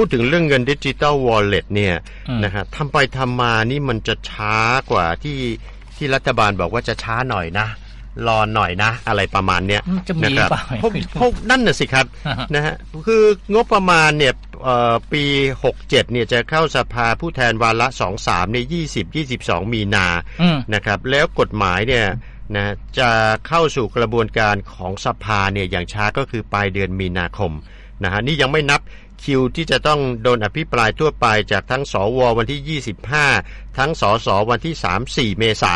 พูดถึงเรื่องเงินดิจิ t a ลวอลเล็ตเนี่ยอืมนะฮะทำไปทำมานี่มันจะช้ากว่าที่ที่รัฐบาลบอกว่าจะช้าหน่อยนะ รอหน่อยนะ อะไรประมาณเนี้ยมันจะมีนะครับเปล่าเพราะเพราะนั่นน่ะสิครับอ่าฮะนะฮะคืองบประมาณเนี่ยเอ่อปี 67เนี่ยจะเข้าสภาผู้แทนวาระ 23ใน20 22 มีนาอืมนะครับ แล้วกฎหมายเนี่ยนะจะเข้าสู่กระบวนการของสภาเนี่ยอย่างช้าก็คือปลายเดือนมีนาคมนะฮะนี่ยังไม่นับ คิวที่จะต้องโดนอภิปรายทั่วไปจากทั้งสววันที่ 25 ทั้งสสวันที่ 3-4 เมษา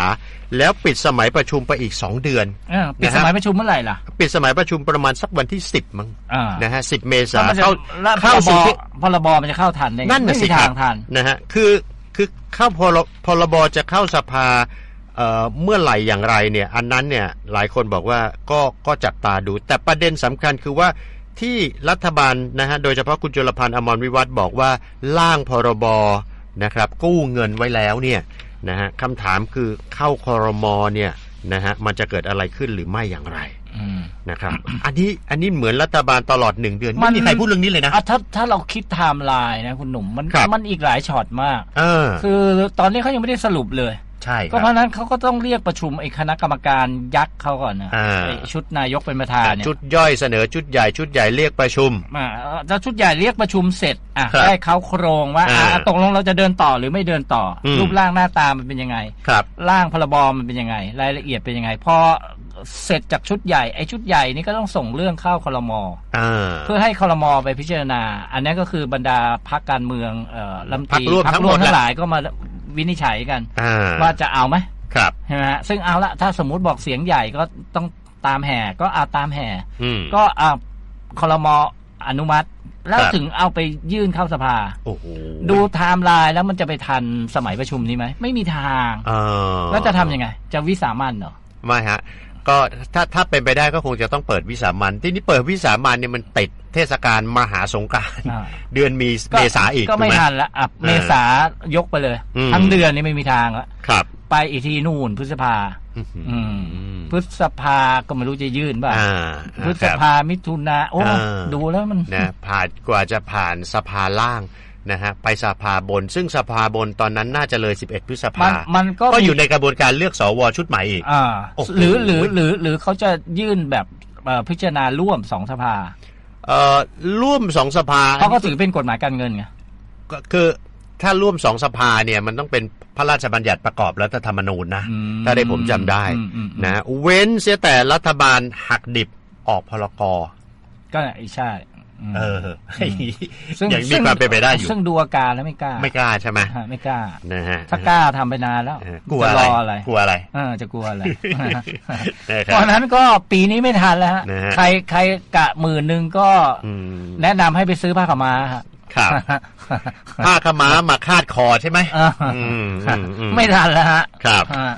แล้วปิดสมัยประชุมไปอีก 2 เดือนอ่าปิดนะสฮะมัยประชุมเมื่อไหร่ล่ะ ปิดสมัยประชุมประมาณสักวันที่ 10 มั้งอ่านะฮะ 10 เมแล้วษามันจะเข้าแล้วพเข้ารบสู่ที่พรบมันจะเข้าทันได้ไงนั่นน่ะไม่สิมีครัทาบงทันนะฮะคือคือเข้าพรพรบจะเข้าสภาเอ่อเมื่อไหร่อย่างไรเนี่ย อันนั้นเนี่ยหลายคนบอกว่าก็ก็จับตาดู แต่ประเด็นสำคัญคือว่า ที่รัฐบาลนะฮะโดยเฉพาะคุณจุลพันธ์อมรวิวัฒน์บอกว่าร่างพรบนะครับกู้เงินไว้แล้วเนี่ยนะฮะคำถามคือเข้าคอรมอเนี่ยนะฮะมันจะเกิดอะไรขึ้นหรือไม่อย่างไรอืมนะครับ อันนี้อันนี้เหมือนรัฐบาลตลอดหนึ่งเดือนมัไม่นมีใครพูดเรื่องนี้เลยนะอะถ้าถ้าเราคิดไทม์ไลน์นะคุณหนุ่มมันครับมันอีกหลายช็อตมาก เออ คือตอนนี้เขายังไม่ได้สรุปเลย ใช่คก็รับเพราะฉะนั้นเขาก็ต้องเรียกประชุมไอ้คณะกรรมการยักษ์เขาก่อนนะอ่าไอ้ชุดนายกเป็นประธานเนี่ยชุดย่อยเสนอชุดใหญ่ชุดใหญ่เรียกประชุมอ่าถ้าชุดใหญ่เรียกประชุมเสร็จอะครับได้เขาโครงว่าอ่าอะตกลงเราจะเดินต่อหรือไม่เดินต่ออมรูปร่างหน้าตามันเป็นยังไง ครับ ร่างพรบมันเป็นยังไง รายละเอียดเป็นยังไงพอเสร็จจากชุดใหญ่ไอ้ชุดใหญ่นี่ก็ต้องส่งเรื่องเข้าคลมอ่าเพื่อให้คลมไปพิจารณา อันนี้ก็คือบรรดาพักการเมืองเอ่อลำพรรตีคร่วมพรรทั้คงร่วมหมดทั้แหละงหลายก็มา วินิจฉัยกัน อ่าว่าจะเอาไหมครับ ใช่ไหมฮะซึ่งเอาละถ้าสมมุติบอกเสียงใหญ่ก็ต้องตามแห่ก็เอาตามแห่ อืม ก็อ่าคลมอนุมัติ แล้วครับ ถึงเอาไปยื่นเข้าสภา โอ้โหดูไทม์ไลน์แล้วมันจะไปทันสมัยประชุมนี้ไหม ไม่มีทาง เออแล้วจะทำยังไง จะวิสามันเหรอ ไม่ฮะ ก็ถ้าถ้าเป็นไปได้ก็คงจะต้องเปิดวิสามันที่นี่เปิดวิสามันเนี่ยมันติด เทศกาลมหาสงกรานต์อ่า เดือนมีก็เมษาอีกก็ไม่ถูห ทันละอะเมษายกไปเลย อืม ทั้งเดือนนี่ไม่มีทางละครับไปอีกทีนู่นพฤษภา อื้อหืออืมอืมพฤษภาก็ไม่รู้จะยื่นป่ะอ่าพฤษครับภามิถุนาโอ้อ่า ดูแล้วมัน นะผ่านกว่าจะผ่านสภาล่างนะฮะไปสภาบน ซึ่งสภาบนตอนนั้นน่าจะเลย 11 พฤษมันภามันก็ก็อยู่ในกระบวนการเลือกสวชุดใหม่อีก อ่าโอ้โห หรือหรือหรือหรือเขาจะยื่นแบบเอ่อพิจารณาร่วมสองสภาเอ่อ ร่วมสองสภาเพราะก็ถือเป็นกฎหมายการเงินไงก็คือถ้าร่วมสองสภาเนี่ยมันต้องเป็นพระราชบัญญัติประกอบรัฐธรรมนูญนะอืมถ้าได้ผมจำได้อืมอืมอืมนะเว้นเสียแต่รัฐบาลหักดิบออกพลกก็ใช่ม เออซึ่งยังมีความเป็นไปได้อยู่ ซึ่งดูอาการแล้วไม่กล้า ไม่กล้าใช่ไหมฮะไม่กล้านะฮะถ้ากล้าทำไปนานแล้วเออกลัวจะอะไรรออะไรกลัวอะไรเออจะกลัวอะไรนะคเพรับราะฉะนั้นก็ปีนี้ไม่ทันแล้วฮะนะฮะใครใครกะหมื่นหนึ่งก็อืมแนะนำให้ไปซื้อผ้าขาวม้าฮะครับผ้าขาวม้ามาคาดคอใช่ไหมอ่าอืมอืมอืมไม่ทันแล้วฮะครับฮะ